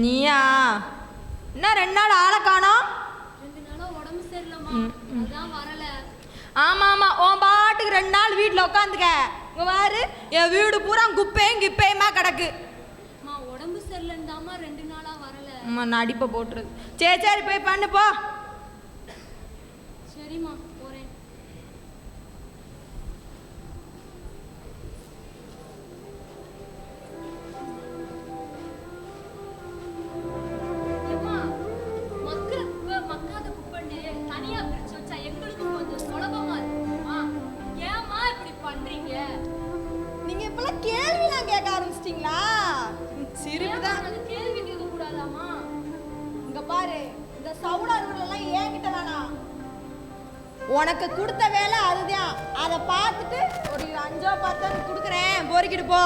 நீயா? என்ன ரெண்டு நாள் ஆளை காணோம்? ரெண்டு நாளா உடம்பு சரியில்லைம்மா. அதான் வரல. ஆமா ஆமா. உன் பாட்டுக்கு ரெண்டு நாள் வீட்டில் உட்காந்துக்க இங்க பாரு என் வீடு பூரா குப்பையும் கிப்பையுமா கிடக்கு. அம்மா உடம்பு சரியில்லைன்னு ரெண்டு நாளா வரல. அம்மா நடிப்பை போட்டுருது சரி சரி போய் பண்ணு போ. சரிம்மா. உனக்கு கொடுத்த வேலை அதுதான். அதை பார்த்துட்டு ஒரு அஞ்சோ பத்தோ கொடுக்குறேன். பொறுக்கிட்டு போ?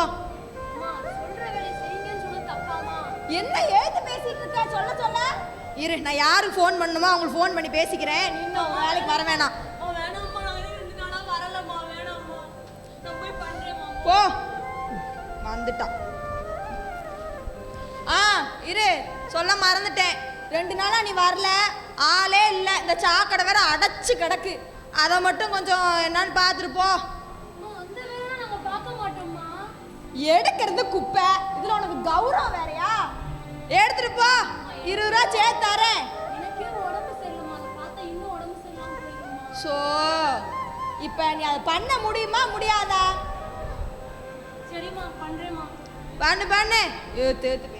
என்ன எழுத்து பேசிட்டு இருக்க? சொல்ல சொல்ல. இரு நான் யாருக்கு ஃபோன் பண்ணணுமோ அவங்களுக்கு ஃபோன் பண்ணி பேசிக்கிறேன். இன்னும் வேலைக்கு வர வேணாம். போ. வந்துட்டான். ஆ இரு. சொல்ல மறந்துட்டேன். ரெண்டு நாளா நீ வரல. ஆளே இல்லை. இந்த சாக்கடை வேற அடைச்சு கிடக்கு. அதை மட்டும் கொஞ்சம் என்னன்னு பார்த்துட்டு போ. அம்மா, அந்த வேலைலாம் நாங்க பார்க்க மாட்டோம்மா. எடுக்கிறது குப்பை. இதுல உனக்கு கௌரவம் வேறயா? எடுத்துட்டு போ. இருபது ரூபா சேர்த்து தரேன். ஸோ இப்போ நீ அதை பண்ண முடியுமா முடியாதா? சரிம்மா, பண்றேம்மா. பண்ணு பண்ணு. ஏத்து ஏத்து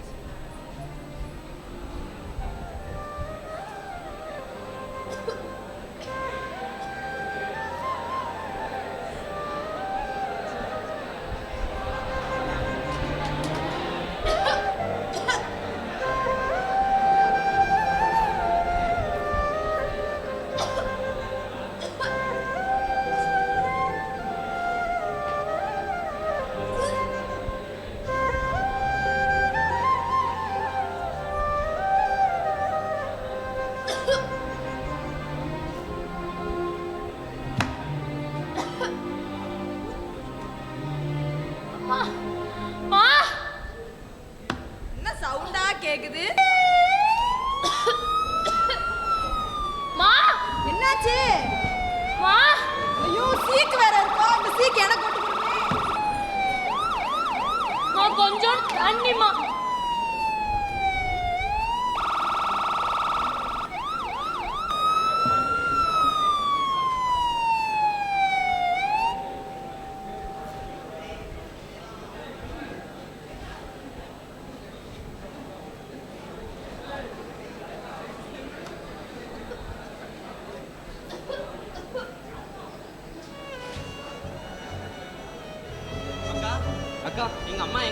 அம்மா, கொஞ்சம்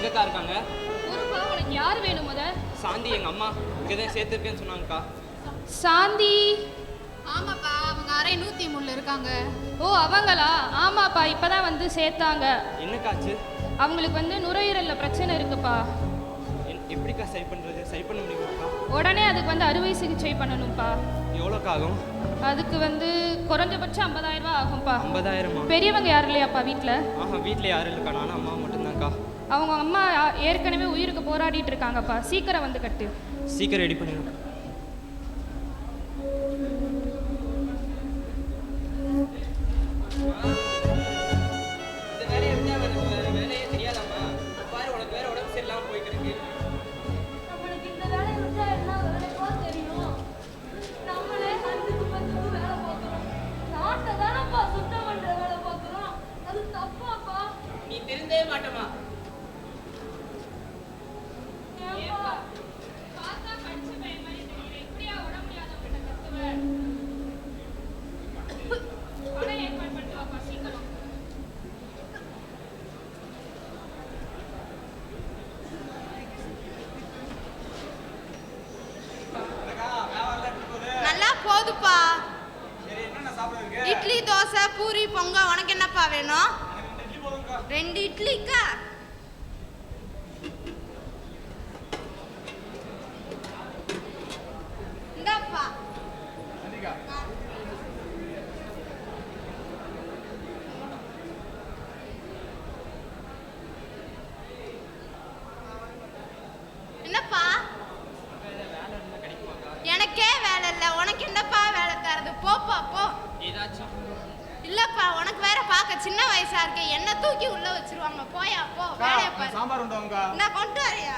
எங்கக்கா இருக்காங்க? ஒருப்பா உனக்கு யார் வேணும் முத? சாந்தி எங்க அம்மா இங்கே தான் சேர்த்துருக்கேன்னு சொன்னாங்கக்கா. சாந்தி? ஆமாப்பா அவங்க அரை நூத்தி மூணுல இருக்காங்க. ஓ அவங்களா? ஆமாப்பா இப்பதான் வந்து சேர்த்தாங்க. என்னக்காச்சு? அவங்களுக்கு வந்து நுரையீரல்ல பிரச்சனை இருக்குப்பா. என்- எப்படிக்கா சரி பண்றது? சரி பண்ண முடியுமாக்கா? உடனே அதுக்கு வந்து அறுவை சிகிச்சை பண்ணணும்ப்பா. எவ்வளோக்கா ஆகும்? அதுக்கு வந்து குறைஞ்சபட்சம் ஐம்பதாயிரம் ரூபாய் ஆகும்ப்பா. ஐம்பதாயிரமா? பெரியவங்க யாரும் இல்லையாப்பா வீட்டில் ஆஹா வீட்டில் யாரும் இல்லைக்கா நானும் அம்மா அவங்க அம்மா ஏற்கனவே உயிருக்கு போராடிட்டு இருக்காங்கப்பா. சீக்கிரம் வந்து கட்டு. சீக்கிரம் ரெடி பண்ணுங்க பொங்க உனக்கு என்னப்பா வேணும்? ரெண்டு இட்லிக்கா இந்தாப்பா என்னப்பா பார்க்க சின்ன வயசா இருக்க என்ன தூக்கி உள்ள வச்சிருவாங்க போயா போ அக்கா, வேலைய அந்த பாரு சாம்பார் உண்டோங்கக்கா நான் கொண்டு வரையா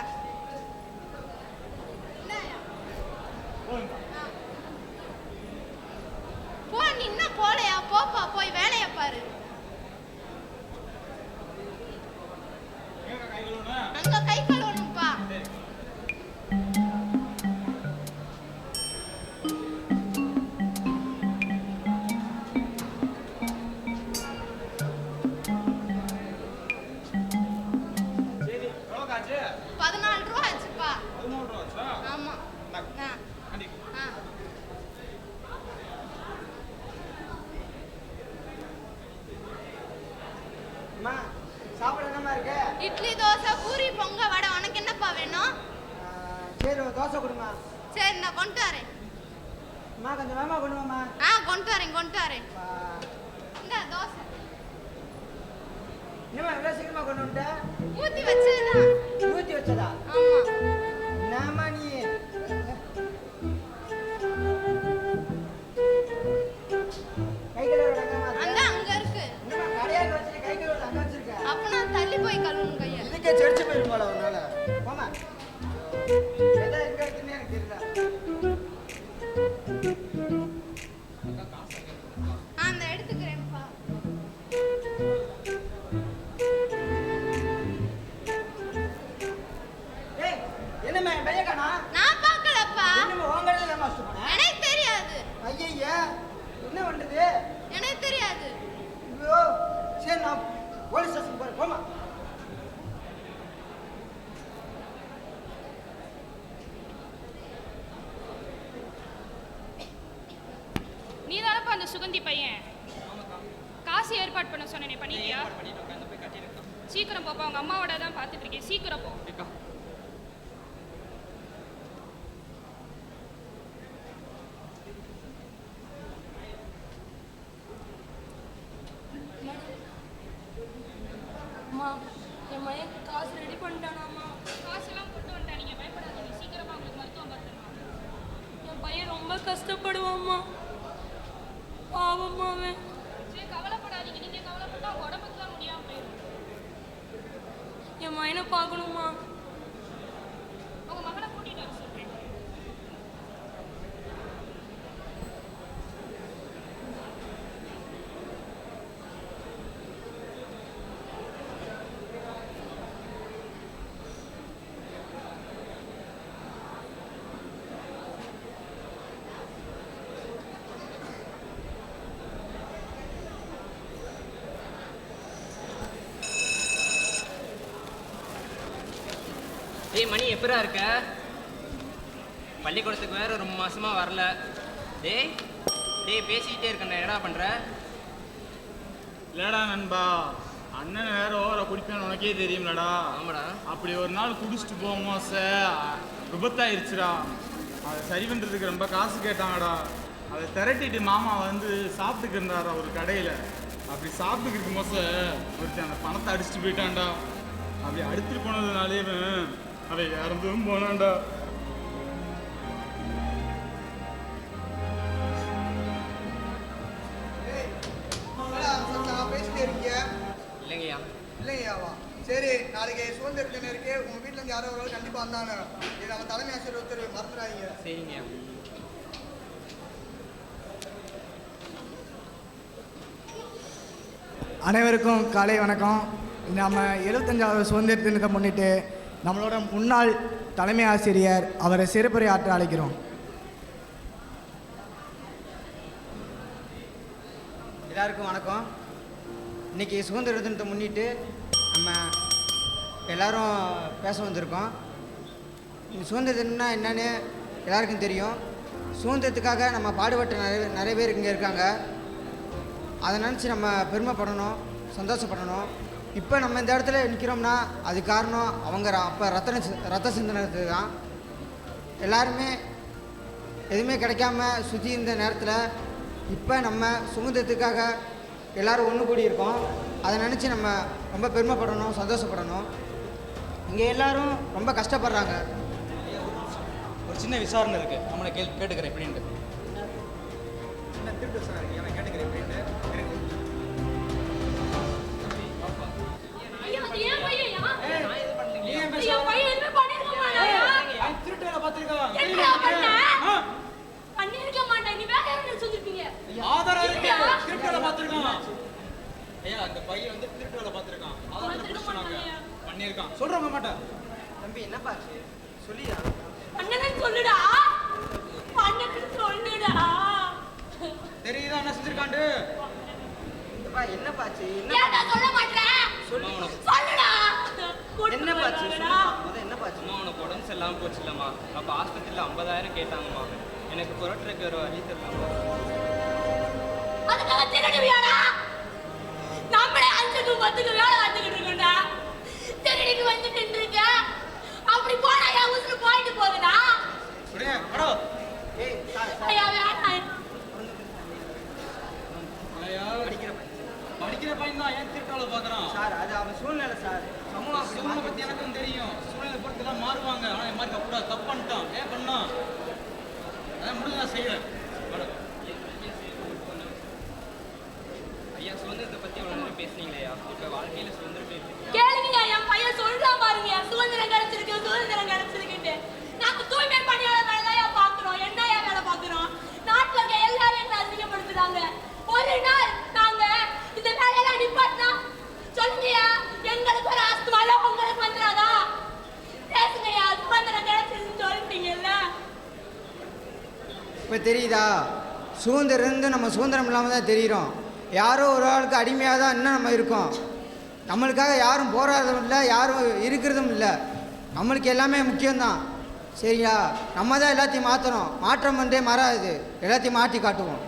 கொண்டு வரேன். அம்மா கொஞ்சம் வேகமாக கொடுங்கம்மா ஆ கொண்டு வரேன் கொண்டு வரேன். இந்த தோசை. என்னம்மா இவ்வளோ சீக்கிரமா கொண்டு வந்துட்ட? ஊத்தி வச்சதுதான் ஊற்றி வச்சதா? ஆமா. என்னம்மா நீ? போய் கழுவணும் கைய. இதுக்கே செடிச்சு ஒரு நாள் போமா எதை எங்க இருக்குன்னு எனக்கு தெரியல. இருக்கேன் சீக்கிரம் போ. அம்மா என் மையன் காசு ரெடி பண்ணிட்டானாம்மா. காசெல்லாம் கொண்டு வந்துட்டேன் நீங்க பயப்படாதீங்க. சீக்கிரமா உங்களுக்கு மருத்துவம் பார்த்துருவாங்க என் பையன் ரொம்ப கஷ்டப்படுவாம்மா பாவம்மா அவன். சரி கவலைப்படாதீங்க நீங்க கவலைப்பட்டா உங்க உடம்புக்கு தான் முடியாம போயிடும் என் மயனை பார்க்கணுமா? டேய் மணி எப்படா இருக்க? பள்ளிக்கூடத்துக்கு வேற ரொம்ப மாசமா வரல. டேய் டேய் பேசிக்கிட்டே இருக்கேன் என்னடா பண்ற? இல்லடா நண்பா அண்ணன் வேற ஓவரா குடிப்பேன்னு உனக்கே தெரியும்லடா. ஆமாடா. அப்படி ஒரு நாள் குடிச்சிட்டு போகும்போது சார் விபத்தாயிருச்சுடா. அதை சரி பண்ணுறதுக்கு ரொம்ப காசு கேட்டாங்கடா. அதை திரட்டிட்டு மாமா வந்து சாப்பிட்டுக்கு இருந்தாரா ஒரு கடையில். அப்படி சாப்பிட்டுக்கு இருக்கும்போது ஒருத்தன் அந்த பணத்தை அடிச்சுட்டு போயிட்டான்டா. அப்படி அடுத்துட்டு போனதுனாலே போனான்டா பேசிட்டே இருக்கீங்க இல்லைங்கய்யா. இல்லைங்கய்யாவா சரி நாளைக்கு சுதந்திர தினம் இருக்கு. உங்க வீட்டுல இருந்து யாரோ ஒரு கண்டிப்பா வந்தாங்க. இது நம்ம தலைமை ஆசிரியர் ஒருத்தர் மறந்துடாதீங்க. சரிங்கய்யா. அனைவருக்கும் காலை வணக்கம். நம்ம எழுபத்தஞ்சாவது சுதந்திர தினத்தை முன்னிட்டு நம்மளோட முன்னாள் தலைமை ஆசிரியர் அவரை சிறப்புரை ஆற்ற அழைக்கிறோம். எல்லாருக்கும் வணக்கம். இன்னைக்கு சுதந்திர தினத்தை முன்னிட்டு நம்ம எல்லாரும் பேச வந்திருக்கோம். இந்த சுதந்திர தினம்னா என்னன்னு எல்லாருக்கும் தெரியும். சுதந்திரத்துக்காக நம்ம பாடுபட்ட நிறைய நிறைய பேர் இங்கே இருக்காங்க. அதை நினச்சி நம்ம பெருமைப்படணும் சந்தோஷப்படணும். இப்போ நம்ம இந்த இடத்துல நிற்கிறோம்னா அது காரணம் அவங்க ர- அப்போ ரத்தன சி- ரத்த சிந்தனத்து தான் எல்லாருமே எதுவுமே கிடைக்காம சுற்றி இருந்த நேரத்தில் இப்போ நம்ம சுதந்திரத்துக்காக எல்லாரும் ஒன்று கூடி இருக்கோம் அதை நினச்சி நம்ம ரொம்ப பெருமைப்படணும் சந்தோஷப்படணும். இங்கே எல்லாரும் ரொம்ப கஷ்டப்படுறாங்க. ஒரு சின்ன விசாரணை இருக்கு. நம்மளை கேள் கேட்டுக்கிறேன் எப்படின்ட்டு திருட்டு சார் பார்த்திருக்கோம் பார்த்திருக்கான். ஆதாரத்துல என்னப்பா சொல்லியா? அண்ணன் சொல்லுடா. சொல்லுடா. தெரியுதா என்ன செஞ்சிருக்காண்டு என்னப்பாச்சு என்ன சொல்ல சொல்லு. சொல்லுடா. அம்மா உனக்கு உடம்பு சரியில்லாமல் போச்சு இல்லைம்மா. அப்போ ஆஸ்பத்திரியில் ஐம்பதாயிரம் கேட்டாங்கம்மா. எனக்கு புரட்டுறதுக்கு ஒரு வழி தெரியலம்மா. அதுக்காக திருடுவியாடா நம்மளே அஞ்சுக்கு பத்துக்கு வேலை பார்த்துக்கிட்டு இருக்கோம்டா. திருடிக்கு வந்து நின்றுருக்க. அப்படி போனா என் உசுறு போயிட்டு போகுதா? அப்படியே அடோ. ஏய் சார் சார் ஐயா ஐயா படிக்கிற பையன். படிக்கிற பையன் தான் ஏன் திருட்டு வேலை பார்க்குறான்? சார் அது அவன் சூழ்நிலை சார். சூழ்நிலை பற்றி எனக்கும் தெரியும். சூழ்நிலை பொறுத்து எல்லாம் மாறுவாங்க. ஆனால் இந்த மாதிரி தப்பு தப்பு ஏன் பண்ணான் அதான் முடிஞ்சு நான் மேடம் ஐயா சுதந்திரத்தை பற்றி இவ்வளோ நேரம் பேசுனீங்களேயா இப்போ வாழ்க்கையில் சுதந்திரம் இல்லை கேளுங்க என் பையன் சொல்றான் பாருங்க சுதந்திரம் கிடைச்சிருக்கு சுதந்திரம் கிடைச்சிருக்குன்னு நாங்க தூய்மை பணியாளர் வேலை தான் பாக்குறோம் என்ன வேலை பாக்குறோம் நாட்டுல இருக்க எல்லாரும் என்ன அசிங்கப்படுத்துறாங்க ஒரு நாள் நாங்க இந்த வேலையெல்லாம் நிப்பாட்டினா சொல்லுங்கய்யா எங்களுக்கு ஒரு ஆஸ்துமால உங்களுக்கு வந்துடாதா பேசுங்கய்யா சுதந்திரம் கிடைச்சிருக்குன்னு சொல்லிட்டீங்கல்ல இப்போ தெரியுதா சுதந்திரம் இருந்து நம்ம சுதந்திரம் இல்லாமல் தான் தெரிகிறோம். யாரோ ஒரு ஆளுக்கு அடிமையாக தான் இன்னும் நம்ம இருக்கோம். நம்மளுக்காக யாரும் போராடுறதும் இல்லை யாரும் இருக்கிறதும் இல்லை. நம்மளுக்கு எல்லாமே முக்கியம்தான். சரியா? நம்ம தான் எல்லாத்தையும் மாற்றணும் மாற்றம் வந்தே மாறாது. எல்லாத்தையும் மாற்றி காட்டுவோம்.